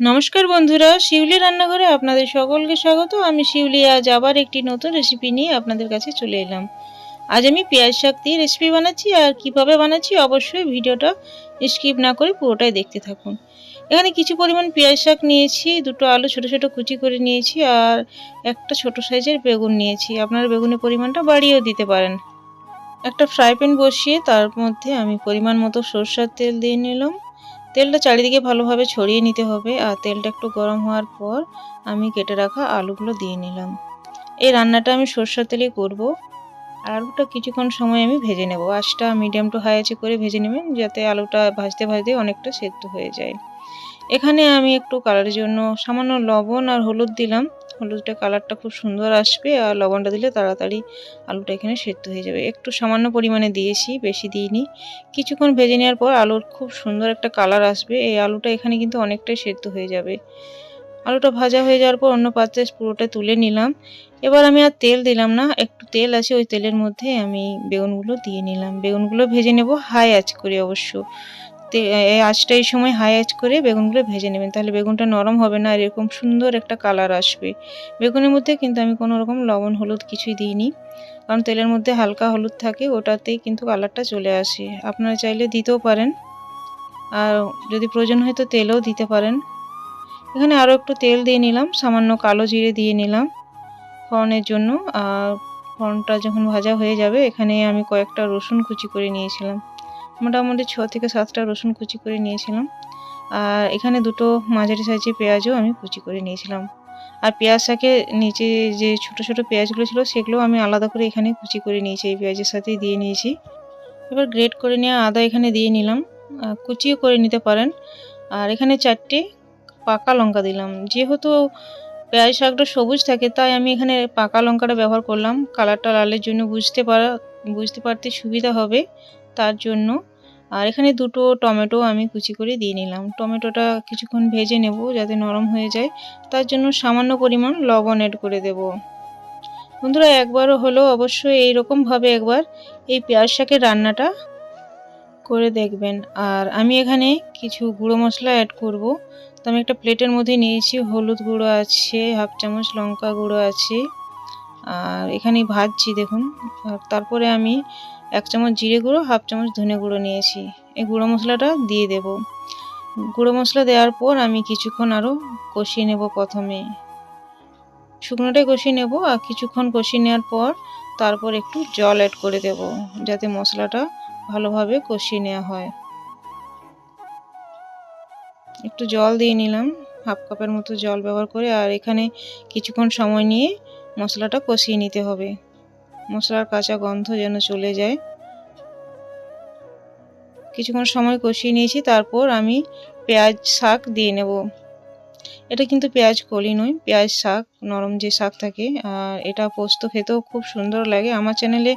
নমস্কার বন্ধুরা, শিউলি রান্নাঘরে আপনাদের সকলকে স্বাগত। আমি শিউলি, আজ আবার একটি নতুন রেসিপি নিয়ে আপনাদের কাছে চলে এলাম। আজ আমি পেঁয়াজ শাক দিয়ে রেসিপি বানাচ্ছি, আর কীভাবে বানাচ্ছি অবশ্যই ভিডিওটা স্কিপ না করে পুরোটাই দেখতে থাকুন। এখানে কিছু পরিমাণ পেঁয়াজ শাক নিয়েছি, দুটো আলু ছোট ছোট কুচি করে নিয়েছি, আর একটা ছোট সাইজের বেগুন নিয়েছি। আপনারা বেগুনের পরিমাণটা বাড়িয়েও দিতে পারেন। একটা ফ্রাই প্যান বসিয়ে তার মধ্যে আমি পরিমাণ মতো সরষার তেল দিয়ে নিলাম। তেলটা চারিদিকে ভালোভাবে ছড়িয়ে নিতে হবে আর তেলটা একটু গরম হওয়ার পর আমি কেটে রাখা আলুগুলো দিয়ে নিলাম। এই রান্নাটা আমি সর্ষের তেলে করব। আর আলুটা কিছুক্ষণ সময় আমি ভেজে নেব। আঁচটা মিডিয়াম টু হাই আছে করে ভেজে নেবেন যাতে আলুটা ভাজতে ভাজতে অনেকটা সেদ্ধ হয়ে যায়। এখানে আমি একটু কালারের জন্য সামান্য লবণ আর হলুদ দিলাম। হলুদটা কালারটা খুব সুন্দর আসবে আর লবণটা দিলে তাড়াতাড়ি আলুটা এখানে সেদ্ধ হয়ে যাবে। একটু সামান্য পরিমাণে দিয়েছি, বেশি দিইনি। কিছুক্ষণ ভেজে নেওয়ার পর আলুর খুব সুন্দর একটা কালার আসবে। এই আলুটা এখানে কিন্তু অনেকটাই সেদ্ধ হয়ে যাবে। আলুটা ভাজা হয়ে যাওয়ার পর অন্য পাত্রে পুরোটা তুলে নিলাম। এবার আমি আর তেল দিলাম না, একটু তেল আছে ওই তেলের মধ্যে আমি বেগুনগুলো দিয়ে নিলাম। বেগুনগুলো ভেজে নেব হাই আঁচ করে অবশ্য। আঁচটা এই সময় হাই আঁচ করে বেগুনগুলো ভেজে নেবেন। তাহলে বেগুনটা নরম হবে না, আর এরকম সুন্দর একটা কালার আসবে। বেগুনের মধ্যে কিন্তু আমি কোনো রকম লবণ, হলুদ কিছুই দিইনি, কারণ তেলের মধ্যে হালকা হলুদ থাকে, ওটাতেই কিন্তু কালারটা চলে আসে। আপনারা চাইলে দিতেও পারেন, আর যদি প্রয়োজন হয় তো তেলও দিতে পারেন। এখানে আরও একটু তেল দিয়ে নিলাম, সামান্য কালো জিরে দিয়ে নিলাম ফোড়নের জন্য, আর ফোড়নটা যখন ভাজা হয়ে যাবে, এখানে আমি কয়েকটা রসুন কুচি করে নিয়েছিলাম। মোটামুটি ছ থেকে সাতটা রসুন কুচি করে নিয়েছিলাম। আর এখানে দুটো মাঝারি সাইজের পেঁয়াজও আমি কুচি করে নিয়েছিলাম। আর পেঁয়াজ শাকে নিচে যে ছোট ছোট পেঁয়াজগুলো ছিল সেগুলো আমি আলাদা করে এখানে কুচি করে নিয়েছি, এই পেঁয়াজের সাথেই দিয়ে নিয়েছি। এবার গ্রেট করে নেওয়া আদা এখানে দিয়ে নিলাম। কুচিও করে নিতে পারেন। আর এখানে চারটে পাকা লঙ্কা দিলাম। যেহেতু পেঁয়াজ শাকটা সবুজ থাকে, তাই আমি এখানে পাকা লঙ্কাটা ব্যবহার করলাম। কালারটা লালের জন্য বুঝতে পারা বুঝতে পারতে সুবিধা হবে তার জন্য। আর এখানে দুটো টমেটো আমি কুচি করে দিয়ে নিলাম। টমেটোটা কিছুক্ষণ ভেজে নেব যাতে নরম হয়ে যায়। তার জন্য সামান্য পরিমাণ লবণ অ্যাড করে দেব। বন্ধুরা, একবারও হলো অবশ্যই এইরকমভাবে একবার এই পেঁয়াজ শাকের রান্নাটা করে দেখবেন। আর আমি এখানে কিছু গুঁড়ো মশলা অ্যাড করব। তো আমি একটা প্লেটের মধ্যে নিয়েছি, হলুদ গুঁড়ো আছে, হাফ চামচ লঙ্কা গুঁড়ো আছে। আর এখানে ভাজছি, দেখুন। তারপরে আমি এক চামচ জিরে গুঁড়ো, হাফ চামচ ধনে গুঁড়ো নিয়েছি। এই গুঁড়ো মশলাটা দিয়ে দেব। গুঁড়ো মশলা দেওয়ার পর আমি কিছুক্ষণ আরও কষিয়ে নেব প্রথমে। শুকনোটাই কষিয়ে নেব আর কিছুক্ষণ কষিয়ে নেওয়ার পর তারপর একটু জল অ্যাড করে দেব, যাতে মশলাটা ভালোভাবে কষিয়ে নেওয়া হয়। একটু জল দিয়ে নিলাম, হাফ কাপের মতো জল ব্যবহার করে, আর এখানে কিছুক্ষণ সময় নিয়ে মশলাটা কষিয়ে নিতে হবে। মশলার কাঁচা গন্ধ যেন চলে যায়। কিছুক্ষণ সময় কষিয়ে নিয়েছি, তারপর আমি পেঁয়াজ শাক দিয়ে নেব। এটা কিন্তু পেঁয়াজ কলি নয়, পেঁয়াজ শাক, নরম যে শাক থাকে, আর এটা পোস্ত খেতেও খুব সুন্দর লাগে। আমার চ্যানেলে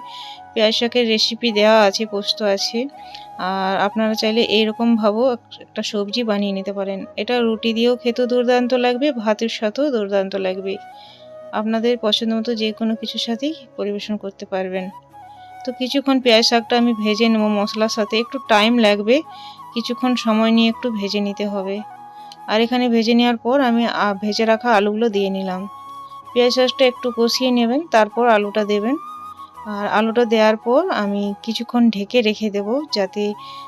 পেঁয়াজ শাকের রেসিপি দেওয়া আছে, পোস্ত আছে, আর আপনারা চাইলে এইরকমভাবেও একটা সবজি বানিয়ে নিতে পারেন। এটা রুটি দিয়েও খেতেও দুর্দান্ত লাগবে, ভাতের সাথেও দুর্দান্ত লাগবে। আপনাদের পছন্দ মতো যে কোনো কিছুর সাথেই পরিবেশন করতে পারবেন। তো কিছুক্ষণ পেঁয়াজ শাকটা আমি ভেজে নেব মশলার সাথে। একটু টাইম লাগবে, কিছুক্ষণ সময় নিয়ে একটু ভেজে নিতে হবে। আর এখানে ভেজে নেওয়ার পর আমি ভেজে রাখা আলুগুলো দিয়ে নিলাম। পেঁয়াজ শাকটা একটু কষিয়ে নেবেন, তারপর আলুটা দেবেন। আর আলুটা দেওয়ার পর আমি কিছুক্ষণ ঢেকে রেখে দেব যাতে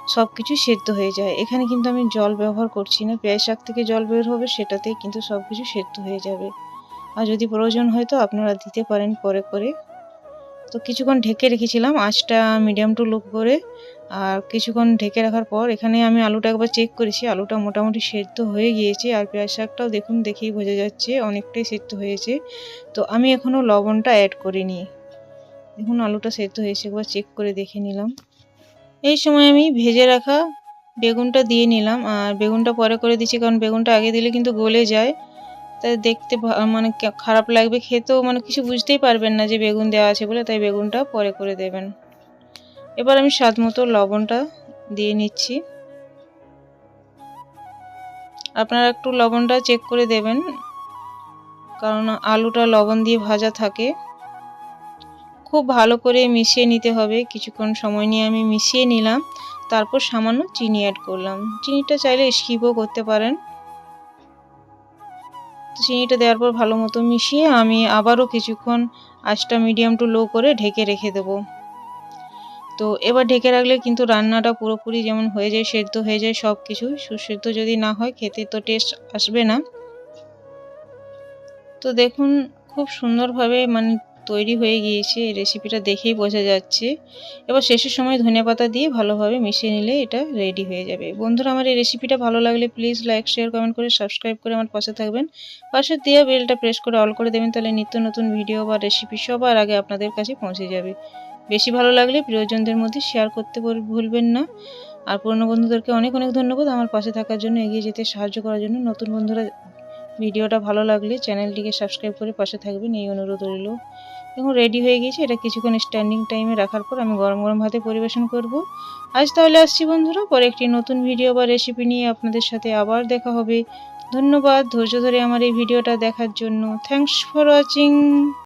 সব কিছু সেদ্ধ হয়ে যায়। এখানে কিন্তু আমি জল ব্যবহার করছি না। পেঁয়াজ শাক থেকে জল বের হবে, সেটাতেই কিন্তু সব কিছু সেদ্ধ হয়ে যাবে। আর যদি প্রয়োজন হয় তো আপনারা দিতে পারেন পরে করে তো কিছুক্ষণ ঢেকে রেখেছিলাম, আঁচটা মিডিয়াম টু লুক করে। আর কিছুক্ষণ ঢেকে রাখার পর এখানে আমি আলুটা একবার চেক করেছি, আলুটা মোটামুটি সেদ্ধ হয়ে গিয়েছে। আর পেঁয়াজ শাকটাও দেখুন, দেখেই বোঝা যাচ্ছে অনেকটাই সেদ্ধ হয়েছে। তো আমি এখনও লবণটা অ্যাড করিনি। দেখুন, আলুটা সেদ্ধ হয়েছে, একবার চেক করে দেখে নিলাম। এই সময় আমি ভেজে রাখা বেগুনটা দিয়ে নিলাম। আর বেগুনটা পরে করে দিচ্ছি, কারণ বেগুনটা আগে দিলে কিন্তু গলে যায়। তাই দেখতে মানে খারাপ লাগবে, খেতেও মানে কিছু বুঝতেই পারবেন না যে বেগুন দেওয়া আছে বলে, তাই বেগুনটা পরে করে দেবেন। এবার আমি স্বাদ মতো লবণটা দিয়ে নিচ্ছি। আপনারা একটু লবণটা চেক করে দেবেন, কারণ আলুটা লবণ দিয়ে ভাজা থাকে। খুব ভালো করে মিশিয়ে নিতে হবে, কিছুক্ষণ সময় নিয়ে আমি মিশিয়ে নিলাম, তারপর সামান্য চিনি অ্যাড করলাম। চিনিটা চাইলে স্কিপও করতে পারেন। তো চিনিটা দেওয়ার পর ভালো মতো মিশিয়ে আমি আবারও কিছুক্ষণ আঁচটা মিডিয়াম টু লো করে ঢেকে রেখে দেবো। তো এবার ঢেকে রাখলে কিন্তু রান্নাটা পুরোপুরি যেমন হয়ে যায়, সেদ্ধ হয়ে যায় সব কিছু সুসেদ্ধ যদি না হয়, খেতে তো টেস্ট আসবে না। তো দেখুন, খুব সুন্দরভাবে মানে তৈরি হয়ে গিয়েছে, এই রেসিপিটা দেখেই বোঝা যাচ্ছে। এবার শেষের সময় ধনিয়া পাতা দিয়ে ভালোভাবে মিশিয়ে নিলে এটা রেডি হয়ে যাবে। বন্ধুরা, আমার এই রেসিপিটা ভালো লাগলে প্লিজ লাইক শেয়ার কমেন্ট করে সাবস্ক্রাইব করে আমার পাশে থাকবেন। পাশে দেওয়া বেলটা প্রেস করে অল করে দেবেন, তাহলে নিত্য নতুন ভিডিও বা রেসিপি সবার আগে আপনাদের কাছে পৌঁছে যাবে। বেশি ভালো লাগলে প্রিয়জনদের মধ্যে শেয়ার করতে ভুলবেন না। আর পুরনো বন্ধুদেরকে অনেক অনেক ধন্যবাদ আমার পাশে থাকার জন্য, এগিয়ে যেতে সাহায্য করার জন্য। নতুন বন্ধুরা ভিডিওটা ভালো লাগলে চ্যানেলটিকে সাবস্ক্রাইব করে পাশে থাকবেন এই অনুরোধ রইল। এখন রেডি হয়ে গেছে এটা কিছুক্ষণ স্ট্যান্ডিং টাইমে রাখার পর আমি গরম গরম ভাতে পরিবেশন করব। আজ তাহলে আসছি বন্ধুরা, পরে একটি নতুন ভিডিও বা রেসিপি নিয়ে আপনাদের সাথে আবার দেখা হবে। ধন্যবাদ, ধৈর্য ধরে আমার এই ভিডিওটা দেখার জন্য। Thanks for watching